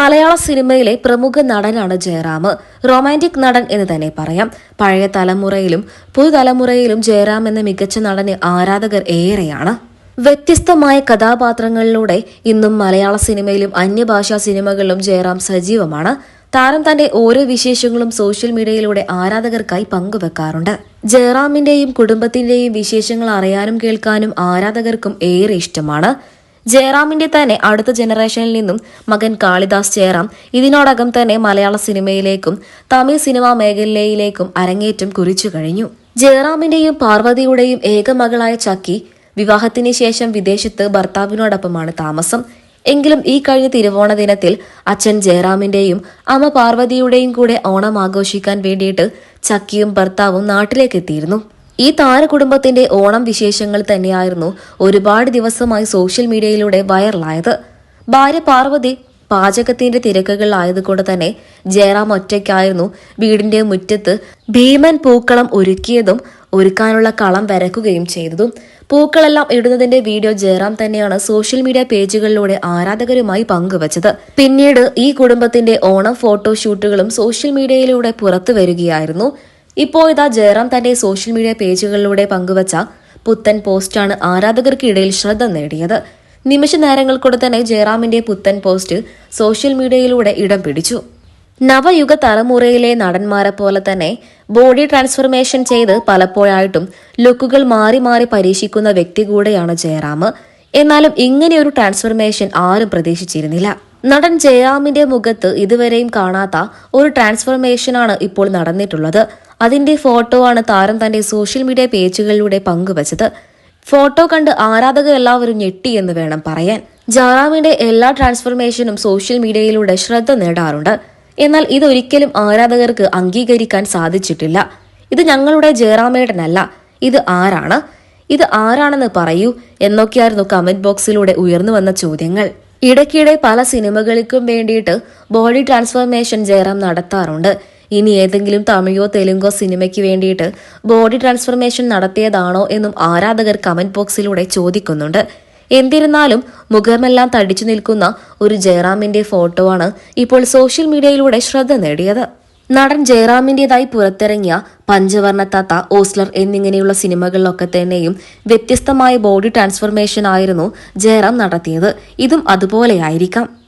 മലയാള സിനിമയിലെ പ്രമുഖ നടനാണ് ജയറാം. റൊമാന്റിക് നടൻ എന്ന് തന്നെ പറയാം. പഴയ തലമുറയിലും പുതുതലമുറയിലും ജയറാം എന്ന മികച്ച നടന് ആരാധകർ ഏറെയാണ്. വ്യത്യസ്തമായ കഥാപാത്രങ്ങളിലൂടെ ഇന്നും മലയാള സിനിമയിലും അന്യഭാഷാ സിനിമകളിലും ജയറാം സജീവമാണ്. താരം തന്റെ ഓരോ വിശേഷങ്ങളും സോഷ്യൽ മീഡിയയിലൂടെ ആരാധകർക്കായി പങ്കുവെക്കാറുണ്ട്. ജയറാമിന്റെയും കുടുംബത്തിന്റെയും വിശേഷങ്ങൾ അറിയാനും കേൾക്കാനും ആരാധകർക്കും ഏറെ ഇഷ്ടമാണ്. ജയറാമിന്റെ തന്നെ അടുത്ത ജനറേഷനിൽ നിന്നും മകൻ കാളിദാസ് ജയറാം ഇതിനോടകം തന്നെ മലയാള സിനിമയിലേക്കും തമിഴ് സിനിമാ മേഖലയിലേക്കും അരങ്ങേറ്റം കുറിച്ചു കഴിഞ്ഞു. ജയറാമിന്റെയും പാർവതിയുടെയും ഏക മകളായ ചക്കി വിവാഹത്തിന് ശേഷം വിദേശത്ത് ഭർത്താവിനോടൊപ്പമാണ് താമസം. എങ്കിലും ഈ കഴിഞ്ഞ തിരുവോണ ദിനത്തിൽ അച്ഛൻ ജയറാമിന്റെയും അമ്മ പാർവതിയുടെയും കൂടെ ഓണം ആഘോഷിക്കാൻ വേണ്ടിയിട്ട് ചക്കിയും ഭർത്താവും നാട്ടിലേക്ക് എത്തിയിരുന്നു ഈ താരകുടുംബത്തിന്റെ ഓണം വിശേഷങ്ങൾ തന്നെയായിരുന്നു ഒരുപാട് ദിവസമായി സോഷ്യൽ മീഡിയയിലൂടെ വൈറലായത്. ഭാര്യ പാർവതി പാചകത്തിന്റെ തിരക്കുകളിലായതുകൊണ്ട് തന്നെ ജയറാം ഒറ്റയ്ക്കായിരുന്നു വീടിന്റെ മുറ്റത്ത് ഭീമൻ പൂക്കളം ഒരുക്കിയതും ഒരുക്കാനുള്ള കളം വരക്കുകയും ചെയ്തതും. പൂക്കളെല്ലാം ഇടുന്നതിന്റെ വീഡിയോ ജയറാം തന്നെയാണ് സോഷ്യൽ മീഡിയ പേജുകളിലൂടെ ആരാധകരുമായി പങ്കുവച്ചത്. പിന്നീട് ഈ കുടുംബത്തിന്റെ ഓണം ഫോട്ടോഷൂട്ടുകളും സോഷ്യൽ മീഡിയയിലൂടെ പുറത്തു വരികയായിരുന്നു. ഇപ്പോൾ ഇതാ ജയറാം തന്റെ സോഷ്യൽ മീഡിയ പേജുകളിലൂടെ പങ്കുവച്ച പുത്തൻ പോസ്റ്റാണ് ആരാധകർക്കിടയിൽ ശ്രദ്ധ നേടിയത്. നിമിഷ നേരങ്ങൾക്കൂടെ തന്നെ ജയറാമിന്റെ പുത്തൻ പോസ്റ്റ് സോഷ്യൽ മീഡിയയിലൂടെ ഇടം പിടിച്ചു. നവയുഗ തലമുറയിലെ നടന്മാരെ പോലെ തന്നെ ബോഡി ട്രാൻസ്ഫർമേഷൻ ചെയ്ത് പലപ്പോഴായിട്ടും ലുക്കുകൾ മാറി മാറി പരീക്ഷിക്കുന്ന വ്യക്തി കൂടെയാണ് ജയറാം. എന്നാലും ഇങ്ങനെയൊരു ട്രാൻസ്ഫർമേഷൻ ആരും പ്രതീക്ഷിച്ചിരുന്നില്ല. നടൻ ജയറാമിന്റെ മുഖത്ത് ഇതുവരെയും കാണാത്ത ഒരു ട്രാൻസ്ഫർമേഷനാണ് ഇപ്പോൾ നടന്നിട്ടുള്ളത്. അതിന്റെ ഫോട്ടോ ആണ് താരം തന്റെ സോഷ്യൽ മീഡിയ പേജുകളിലൂടെ പങ്കുവച്ചത്. ഫോട്ടോ കണ്ട് ആരാധകർ എല്ലാവരും ഞെട്ടി എന്ന് വേണം പറയാൻ. ജാറാമിന്റെ എല്ലാ ട്രാൻസ്ഫർമേഷനും സോഷ്യൽ മീഡിയയിലൂടെ ശ്രദ്ധ നേടാറുണ്ട്. എന്നാൽ ഇതൊരിക്കലും ആരാധകർക്ക് അംഗീകരിക്കാൻ സാധിച്ചിട്ടില്ല. ഇത് ഞങ്ങളുടെ ജയറാമേട്ടനല്ല. ഇത് ആരാണ്? ഇത് ആരാണെന്ന് പറയൂ എന്നൊക്കെയായിരുന്നു കമന്റ് ബോക്സിലൂടെ ഉയർന്നു വന്ന ചോദ്യങ്ങൾ. ഇടയ്ക്കിടെ പല സിനിമകൾക്കും വേണ്ടിയിട്ട് ബോഡി ട്രാൻസ്ഫോർമേഷൻ ജയറാം നടത്താറുണ്ട്. ഇനി ഏതെങ്കിലും തമിഴോ തെലുങ്കോ സിനിമയ്ക്ക് വേണ്ടിയിട്ട് ബോഡി ട്രാൻസ്ഫർമേഷൻ നടത്തിയതാണോ എന്നും ആരാധകർ കമന്റ് ബോക്സിലൂടെ ചോദിക്കുന്നുണ്ട്. എന്തിരുന്നാലും മുഖമെല്ലാം തടിച്ചു നിൽക്കുന്ന ഒരു ജയറാമിന്റെ ഫോട്ടോ ആണ് ഇപ്പോൾ സോഷ്യൽ മീഡിയയിലൂടെ ശ്രദ്ധ നേടിയത്. നടൻ ജയറാമിന്റേതായി പുറത്തിറങ്ങിയ പഞ്ചവർണ തത്ത ഓസ്ലർ എന്നിങ്ങനെയുള്ള സിനിമകളിലൊക്കെ തന്നെയും വ്യത്യസ്തമായ ബോഡി ട്രാൻസ്ഫർമേഷൻ ആയിരുന്നു ജയറാം നടത്തിയത്. ഇതും അതുപോലെയായിരിക്കാം.